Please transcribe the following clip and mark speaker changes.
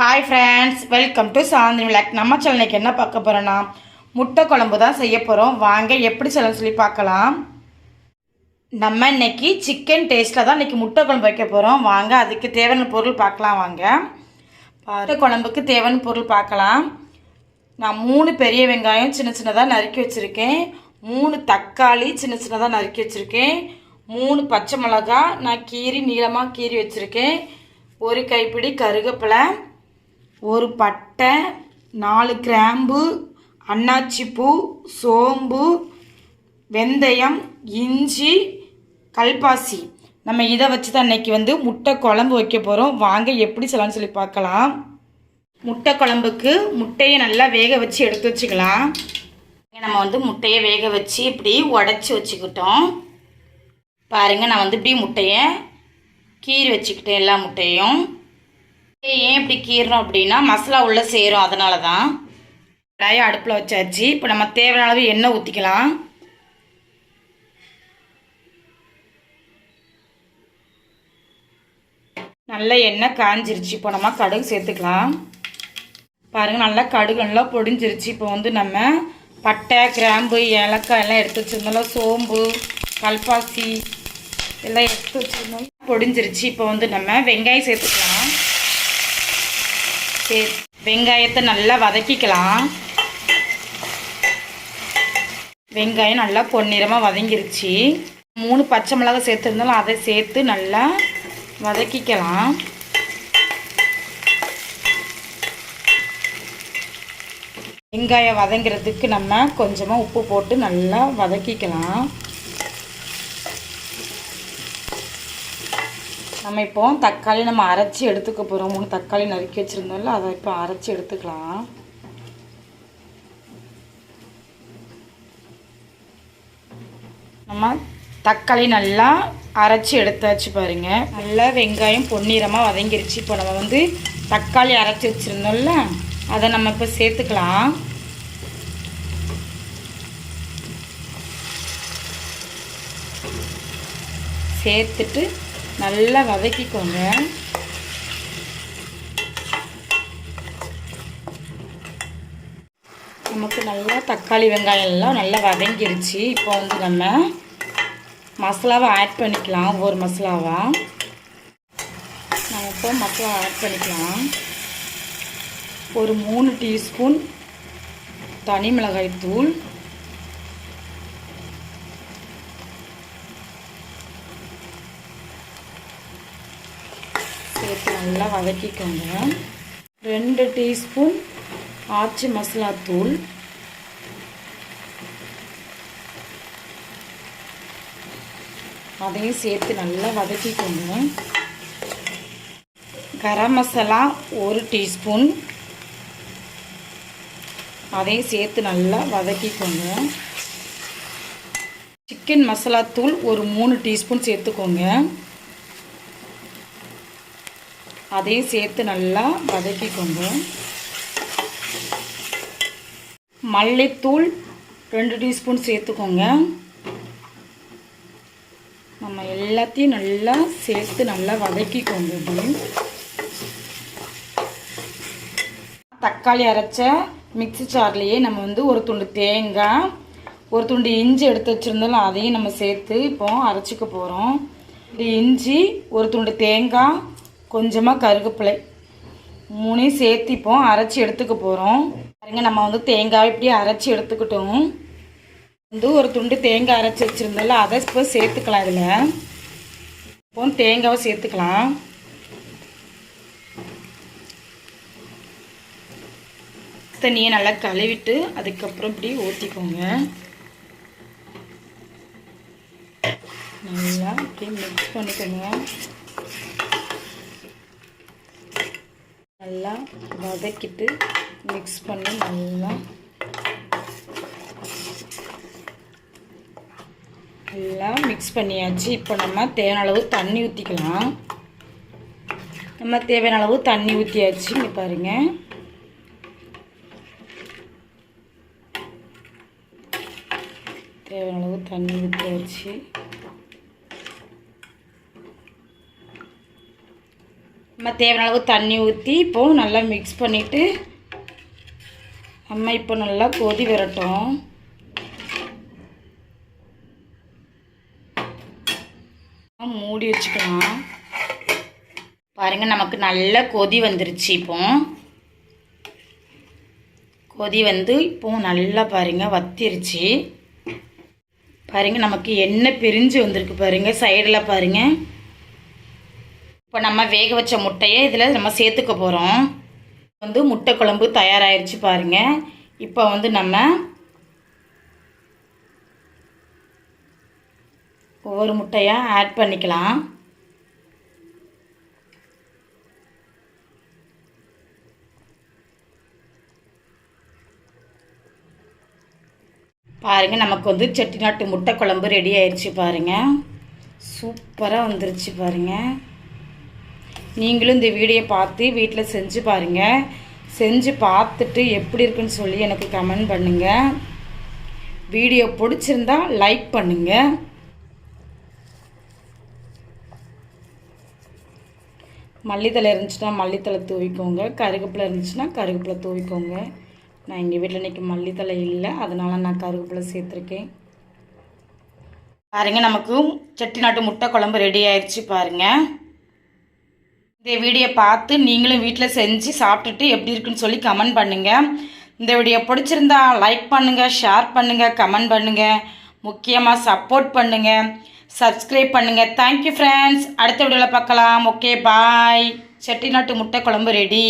Speaker 1: Hi friends welcome to Chandini vlog நம்ம சேனலுக்கு என்ன பார்க்க போகிறோன்னா முட்டை குழம்பு தான் செய்ய போகிறோம் வாங்க எப்படி செய்யலாம் சொல்லி பார்க்கலாம். நம்ம இன்னைக்கு சிக்கன் டேஸ்ட்டில் தான் இன்றைக்கி முட்டை குழம்பு வைக்க போகிறோம் வாங்க அதுக்கு தேவையான பொருள் பார்க்கலாம் வாங்க. முட்டை குழம்புக்கு தேவையான பொருள் பார்க்கலாம். நான் மூணு பெரிய வெங்காயம் சின்ன சின்னதாக நறுக்கி வச்சுருக்கேன். மூணு தக்காளி சின்ன சின்னதாக நறுக்கி வச்சுருக்கேன். மூணு பச்சை மிளகா நான் கீரி நீளமாக கீறி வச்சுருக்கேன். ஒரு கைப்பிடி கருவேப்பிலை ஒரு பட்டை நாலு கிராம்பு அன்னாச்சிப்பூ சோம்பு வெந்தயம் இஞ்சி கல்பாசி. நம்ம இதை வச்சு தான் இன்னைக்கு வந்து முட்டை குழம்பு வைக்க போகிறோம் வாங்க எப்படி சொல்லலாம்னு சொல்லி பார்க்கலாம். முட்டை குழம்புக்கு முட்டையை நல்லா வேக வச்சு எடுத்து வச்சுக்கலாம். நம்ம வந்து முட்டையை வேக வச்சு இப்படி உடச்சி வச்சுக்கிட்டோம். பாருங்கள் நான் வந்து இப்படி முட்டையை கீறி வச்சுக்கிட்டேன் எல்லா முட்டையும் ஏன் இப்படி கீறோம் அப்படின்னா மசாலா உள்ளே சேரும் அதனால தான் கடாயை அடுப்பில் வச்சாச்சு. இப்போ நம்ம தேவையான அளவு எண்ணெய் ஊற்றிக்கலாம் நல்ல எண்ணெய் காஞ்சிருச்சு. இப்போ நம்ம கடுகு சேர்த்துக்கலாம். பாருங்கள் நல்லா கடுகு நல்லா பொடிஞ்சிருச்சு. இப்போ வந்து நம்ம பட்டை கிராம்பு ஏலக்காய் எல்லாம் எடுத்து வச்சுருந்தோம்ல சோம்பு கல்பாசி எல்லாம் எடுத்து வச்சுருந்தோம் பொடிஞ்சிருச்சு. இப்போ வந்து நம்ம வெங்காயம் சேர்த்துக்கலாம். சரி வெங்காயத்தை நல்லா வதக்கிக்கலாம். வெங்காயம் நல்லா பொன்னிறமாக வதங்கிருச்சு. மூணு பச்சை மிளகாய் சேர்த்துருந்தாலும் அதை சேர்த்து நல்லா வதக்கிக்கலாம். வெங்காயம் வதங்கிறதுக்கு நம்ம கொஞ்சமாக உப்பு போட்டு நல்லா வதக்கிக்கலாம். நம்ம இப்போ தக்காளி நம்ம அரைச்சி எடுத்துக்க போகிறோம் மூணு தக்காளி நறுக்கி வச்சுருந்தோம்ல அதை இப்போ அரைச்சி எடுத்துக்கலாம். நம்ம தக்காளி நல்லா அரைச்சி எடுத்தாச்சு பாருங்கள் நல்லா வெங்காயம் பொன்னிறமாக வதங்கிருச்சு. இப்போ நம்ம வந்து தக்காளி அரைச்சி வச்சுருந்தோம்ல அதை நம்ம இப்போ சேர்த்துக்கலாம். சேர்த்துட்டு நல்லா வதக்கிக்கோங்க. நமக்கு நல்லா தக்காளி வெங்காயம் எல்லாம் நல்லா வதங்கிருச்சு. இப்போ வந்து நம்ம மசாலாவை ஆட் பண்ணிக்கலாம். ஒவ்வொரு மசாலாவாக நம்ம இப்போ மசாலா ஆட் பண்ணிக்கலாம். ஒரு மூணு டீஸ்பூன் தனி மிளகாய் தூள் சேர்த்து நல்லா வதக்கிக்கோங்க. ரெண்டு டீஸ்பூன் ஆச்சி மசாலா தூள். அதையும் சேர்த்து நல்லா வதக்கிக்கோங்க. கரம் மசாலா ஒரு டீஸ்பூன். அதையும் சேர்த்து நல்லா வதக்கிக்கோங்க. சிக்கன் மசாலா தூள் ஒரு மூணு டீஸ்பூன் சேர்த்துக்கோங்க. அதையும் சேர்த்து நல்லா வதக்கிக்கொண்டோம் மல்லித்தூள் ரெண்டு டீஸ்பூன் சேர்த்துக்கோங்க. நம்ம எல்லாத்தையும் நல்லா சேர்த்து நல்லா வதக்கிக்கோங்க இப்படி. தக்காளி அரைச்ச மிக்ஸி சார்லேயே நம்ம வந்து ஒரு துண்டு தேங்காய் ஒரு துண்டு இஞ்சி எடுத்து வச்சுருந்தாலும் அதையும் நம்ம சேர்த்து இப்போ அரைச்சிக்க போகிறோம் இஞ்சி ஒரு துண்டு தேங்காய் கொஞ்சமாக கருவேப்பிலை மூணையும் சேர்த்து இப்போ அரைச்சி எடுத்துக்க போகிறோம் பாருங்க நம்ம வந்து தேங்காய் இப்படி அரைச்சி எடுத்துக்கிட்டோம். வந்து ஒரு துண்டு தேங்காய் அரைச்சி வச்சுருந்தோம்ல அதை இப்போ சேர்த்துக்கலாம் இதில். இப்போ தேங்காவை சேர்த்துக்கலாம். தண்ணியை நல்லா கழுவிட்டு அதுக்கப்புறம் இப்படி ஊற்றிக்கோங்க நல்லா இப்படி மிக்ஸ் பண்ணிக்கோங்க. நல்லா வதக்கிட்டு மிக்ஸ் பண்ணி நல்லா நல்லா மிக்ஸ் பண்ணியாச்சு. இப்போ நம்ம தேவையான அளவு தண்ணி ஊற்றிக்கலாம் நம்ம தேவையான அளவு தண்ணி ஊற்றியாச்சு இங்கே பாருங்கள் தேவையான அளவு தண்ணி ஊற்றியாச்சு நம்ம தேவையான அளவு தண்ணி ஊற்றி இப்போது நல்லா மிக்ஸ் பண்ணிவிட்டு நம்ம இப்போ நல்லா கொதி வரட்டும். மூடி வச்சுக்கலாம். பாருங்கள் நமக்கு நல்ல கொதி வந்துருச்சு இப்போ. கொதி வந்து இப்போ நல்லா பாருங்க வத்திருச்சு. பாருங்கள் நமக்கு எண்ணெய் பிரிஞ்சு வந்திருக்கு பாருங்கள் சைடில் பாருங்கள் இப்போ நம்ம வேக வச்ச முட்டையை இதில் நம்ம சேர்த்துக்க போகிறோம். வந்து முட்டை குழம்பு தயாராகிருச்சு பாருங்கள் இப்போ வந்து நம்ம ஒவ்வொரு முட்டையாக ஆட் பண்ணிக்கலாம். பாருங்கள் நமக்கு வந்து செட்டிநாட்டு முட்டை குழம்பு ரெடி ஆயிடுச்சு பாருங்க. சூப்பராக வந்துருச்சு பாருங்கள் நீங்களும் இந்த வீடியோ பார்த்து வீட்டில் செஞ்சு பாருங்கள் செஞ்சு பார்த்துட்டு எப்படி இருக்குன்னு சொல்லி எனக்கு கமெண்ட் பண்ணுங்கள் வீடியோ பிடிச்சிருந்தா லைக் பண்ணுங்க. மல்லித்தலை இருந்துச்சுன்னா மல்லித்தலை தூவிக்கோங்க. கருவேப்பிலை இருந்துச்சுன்னா கருவேப்பிலை தூவிக்கோங்க. நான் எங்கள் வீட்டில் இன்றைக்கி மல்லித்தலை இல்லை. அதனால் நான் கருவேப்பிலை சேர்த்துருக்கேன். பாருங்க நமக்கு செட்டிநாட்டு முட்டை குழம்பு ரெடி ஆயிடுச்சு பாருங்கள் இந்த வீடியோ பார்த்து நீங்களும் வீட்டில் செஞ்சு சாப்பிட்டுட்டு எப்படி இருக்குன்னு சொல்லி கமெண்ட் பண்ணுங்கள் இந்த வீடியோ பிடிச்சிருந்தா லைக் பண்ணுங்கள் ஷேர் பண்ணுங்கள் கமெண்ட் பண்ணுங்கள் முக்கியமாக சப்போர்ட் பண்ணுங்கள் சப்ஸ்கிரைப் பண்ணுங்கள் தேங்க்யூ ஃப்ரெண்ட்ஸ் அடுத்த வீடியோவில் பார்க்கலாம். ஓகே பாய் செட்டிநாட்டு முட்டை குழம்பு ரெடி